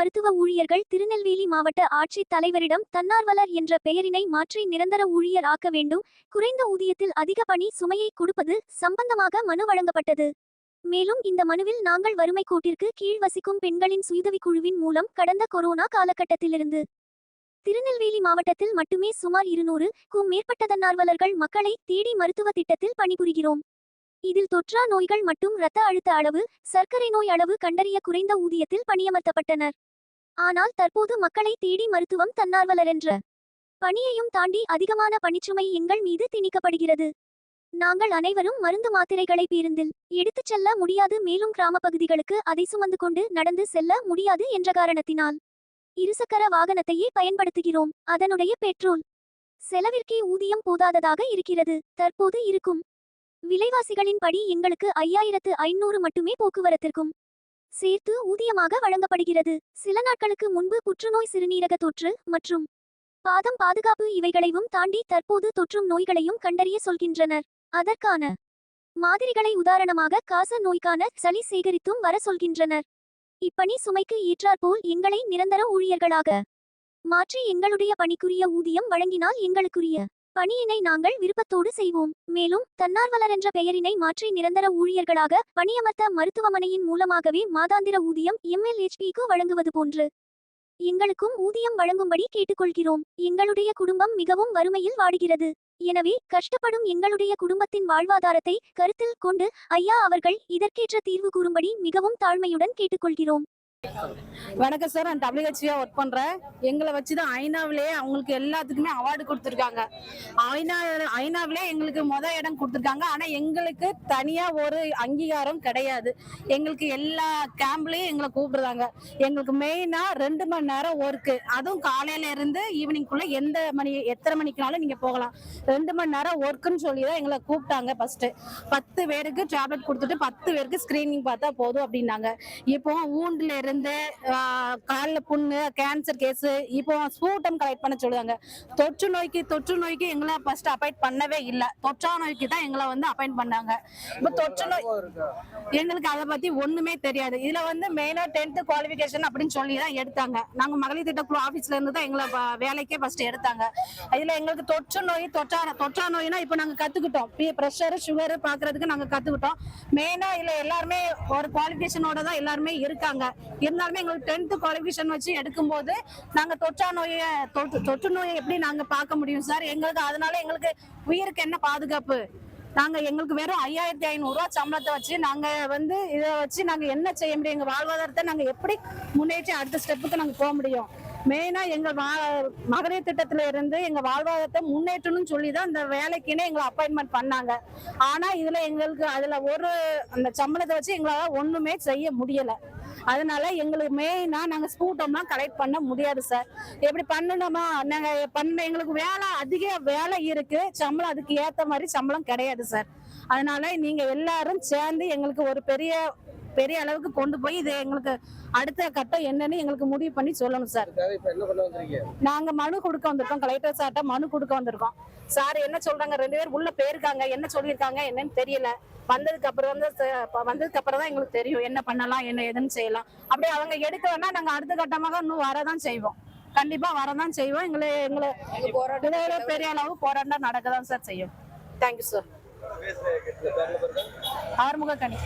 மருத்துவ ஊழியர்கள் திருநெல்வேலி மாவட்ட ஆட்சித் தலைவரிடம் தன்னார்வலர் என்ற பெயரினை மாற்றி நிரந்தர ஊழியர் ஆக்க வேண்டும். குறைந்த ஊதியத்தில் அதிக பணி சுமையை கொடுப்பது சம்பந்தமாக மனு வழங்கப்பட்டது. மேலும் இந்த மனுவில் நாங்கள் வறுமை கோட்டிற்கு கீழ் வசிக்கும் பெண்களின் சுயதவி குழுவின் மூலம் கடந்த கொரோனா காலகட்டத்திலிருந்து திருநெல்வேலி மாவட்டத்தில் மட்டுமே சுமார் இருநூறு க்கும் மேற்பட்ட தன்னார்வலர்கள் மக்களை தேடி மருத்துவ திட்டத்தில் பணிபுரிகிறோம். இதில் தொற்றா நோய்கள் மற்றும் இரத்த அழுத்த அளவு சர்க்கரை நோய் அளவு கண்டறிய குறைந்த ஊதியத்தில் பணியமர்த்தப்பட்டனர். ஆனால் தற்போது மக்களை தேடி மருத்துவம் தன்னார்வலர் என்ற பணியையும் தாண்டி அதிகமான பணிச்சுமை எங்கள் மீது திணிக்கப்படுகிறது. நாங்கள் அனைவரும் மருந்து மாத்திரைகளை பேருந்தில் எடுத்துச் செல்ல முடியாது மேலும் கிராம பகுதிகளுக்கு அதை சுமந்து கொண்டு நடந்து செல்ல முடியாது என்ற காரணத்தினால் இருசக்கர வாகனத்தையே பயன்படுத்துகிறோம். அதனுடைய பெட்ரோல் செலவிற்கே ஊதியம் போதாததாக இருக்கிறது. தற்போது இருக்கும் விலைவாசிகளின் படி எங்களுக்கு ஐயாயிரத்து ஐநூறு மட்டுமே போக்குவரத்திற்கும் சேர்த்து ஊதியமாக வழங்கப்படுகிறது. சில நாட்களுக்கு முன்பு புற்றுநோய் சிறுநீரக தொற்று மற்றும் பாதம் பாதுகாப்பு இவைகளையும் தாண்டி தற்போது தொற்றும் நோய்களையும் கண்டறிய சொல்கின்றனர். அதற்கான மாதிரிகளை உதாரணமாக காச நோய்க்கான சளி சேகரித்தும் வர சொல்கின்றனர். இப்பணி சுமைக்கு ஏற்றாற்போல் எங்களை நிரந்தர ஊழியர்களாக மாற்றி எங்களுடைய பணிக்குரிய ஊதியம் வழங்கினால் எங்களுக்குரிய பணியினை நாங்கள் விருப்பத்தோடு செய்வோம். மேலும் தன்னார்வலர் என்ற பெயரினை மாற்றி நிரந்தர ஊழியர்களாக பணியமர்த்த மருத்துவமனையின் மூலமாகவே மாதாந்திர ஊதியம் எம்எல்ஹெச்பிக்கு வழங்குவது போன்று. எங்களுக்கும் ஊதியம் வழங்கும்படி கேட்டுக்கொள்கிறோம். எங்களுடைய குடும்பம் மிகவும் வறுமையில் வாடுகிறது. எனவே கஷ்டப்படும் எங்களுடைய குடும்பத்தின் வாழ்வாதாரத்தை கருத்தில் கொண்டு ஐயா அவர்கள் இதற்கேற்ற தீர்வு கூறும்படி மிகவும் தாழ்மையுடன் கேட்டுக்கொள்கிறோம். வணக்கம் சார் நான் டபிள்யூஹெச்வியா ஒர்க் பண்றேன். எங்களை வச்சு தான் அவங்களுக்கு எல்லாத்துக்குமே அவார்டு கொடுத்துருக்காங்க. ஐநா ஐநாவிலே எங்களுக்கு முத இடம் கொடுத்துருக்காங்க. ஆனா எங்களுக்கு தனியா ஒரு அங்கீகாரம் கிடையாது. எங்களுக்கு எல்லா கேம்ப்லயும் எங்களை கூப்பிடுறாங்க. எங்களுக்கு மெயினா ரெண்டு மணி நேரம் ஒர்க்கு அதுவும் காலையில இருந்து ஈவினிங்குள்ள எந்த மணி எத்தனை மணிக்குனாலும் நீங்க போகலாம். ரெண்டு மணி நேரம் ஒர்க்குன்னு சொல்லி தான் எங்களை கூப்பிட்டாங்க ஃபர்ஸ்ட் பத்து பேருக்கு டேப்லெட் கொடுத்துட்டு பத்து பேருக்கு ஸ்கிரீனிங் பார்த்தா போதும் அப்படின்னாங்க. இப்போ ஊண்டுல இருந்து காலில் புண்ணு கேன்சர் கேஸ் இப்போ ஸ்பூட்டம் கலெக்ட் பண்ண சொல்லுவாங்க. தொற்று நோய்க்கு தொற்று நோய்க்கு எங்களை ஃபர்ஸ்ட் அப்பாயிண்ட் பண்ணவே இல்லை. தொற்றா நோய்க்கு தான் எங்களை வந்து அப்பாயிண்ட் பண்ணாங்க. இப்போ தொற்று நோய் எங்களுக்கு அதை பத்தி ஒண்ணுமே தெரியாது. இதுல வந்து மெயினா டென்த் குவாலிஃபிகேஷன் அப்படின்னு சொல்லி தான் எடுத்தாங்க. நாங்க மகளிர் திட்டக்குழு ஆபீஸ்ல இருந்து தான் எங்களை வேலைக்கே ஃபர்ஸ்ட் எடுத்தாங்க. இதுல எங்களுக்கு தொற்று நோய் தொற்றா தொற்றா நோய்னா இப்போ நாங்க கத்துக்கிட்டோம். ப்ரெஷர் சுகர் பாக்குறதுக்கு நாங்க கத்துக்கிட்டோம். மெயினா இதுல எல்லாருமே ஒரு குவாலிஃபிகேஷனோட தான் எல்லாருமே இருக்காங்க. இருந்தாலுமே எங்களுக்கு டென்த் குவாலிஃபிகேஷன் வச்சு எடுக்கும்போது நாங்க தொற்றா நோயை தொற்று தொற்று நோயை எப்படி நாங்க பார்க்க முடியும் சார் எங்களுக்கு அதனால எங்களுக்கு உயிருக்கு என்ன பாதுகாப்பு? நாங்க எங்களுக்கு வெறும் ஐயாயிரத்தி ஐநூறு சம்பளத்தை வச்சு நாங்க வந்து இதை வச்சு நாங்க என்ன செய்ய முடியும்? எங்க வாழ்வாதாரத்தை நாங்க எப்படி முன்னேற்றி அடுத்த ஸ்டெப்புக்கு நாங்க போக முடியும்? மெயினா எங்க வா- மகளிர் திட்டத்துல இருந்து எங்க வாழ்வாதாரத்தை முன்னேற்றணும்னு சொல்லி தான் இந்த வேலைக்குன்னே எங்களை அப்பாயின்மெண்ட் பண்ணாங்க. ஆனா இதுல எங்களுக்கு அதுல ஒரு அந்த சம்பளத்தை வச்சு எங்களால ஒண்ணுமே செய்ய முடியல. அதனால எங்களுக்கு மெயினா நாங்க ஸ்கூட்டம்லாம் கலெக்ட் பண்ண முடியாது சார் எப்படி பண்ணணுமா? நாங்க பண்ண எங்களுக்கு வேலை அதிக வேலை இருக்கு. சம்பளம் அதுக்கு ஏத்த மாதிரி சம்பளம் கிடையாது சார் அதனால நீங்க எல்லாரும் சேர்ந்து எங்களுக்கு ஒரு பெரிய பெரிய அளவுக்கு கொண்டு போய் இது எங்களுக்கு அடுத்த கட்டம் என்னன்னு எங்களுக்கு முடிவு பண்ணி சொல்லணும் சார் நாங்க மனு கொடுக்க வந்திருக்கோம். கலெக்டர் சார்ட்ட மனு கொடுக்க வந்திருக்கோம். சார் என்ன சொல்றாங்க? ரெண்டு பேர் உள்ள போயிருக்காங்க. என்ன சொல்லியிருக்காங்க? என்னன்னு தெரியல. வந்ததுக்கு அப்புறம் ப- வந்ததுக்கு அப்புறம் தான் எங்களுக்கு தெரியும். என்ன பண்ணலாம் என்ன ஏதுன்னு செய்யலாம். அப்படியே அவங்க எடுக்கலன்னா நாங்க அடுத்த கட்டமாக இன்னும் வரதான் செய்வோம். கண்டிப்பா வரதான் செய்வோம். எங்களை எங்களை விட பெரிய அளவு போராட்டம் நடக்க தான் சார் செய்யும். தேங்க்யூ சார் ஆறுமுக கனி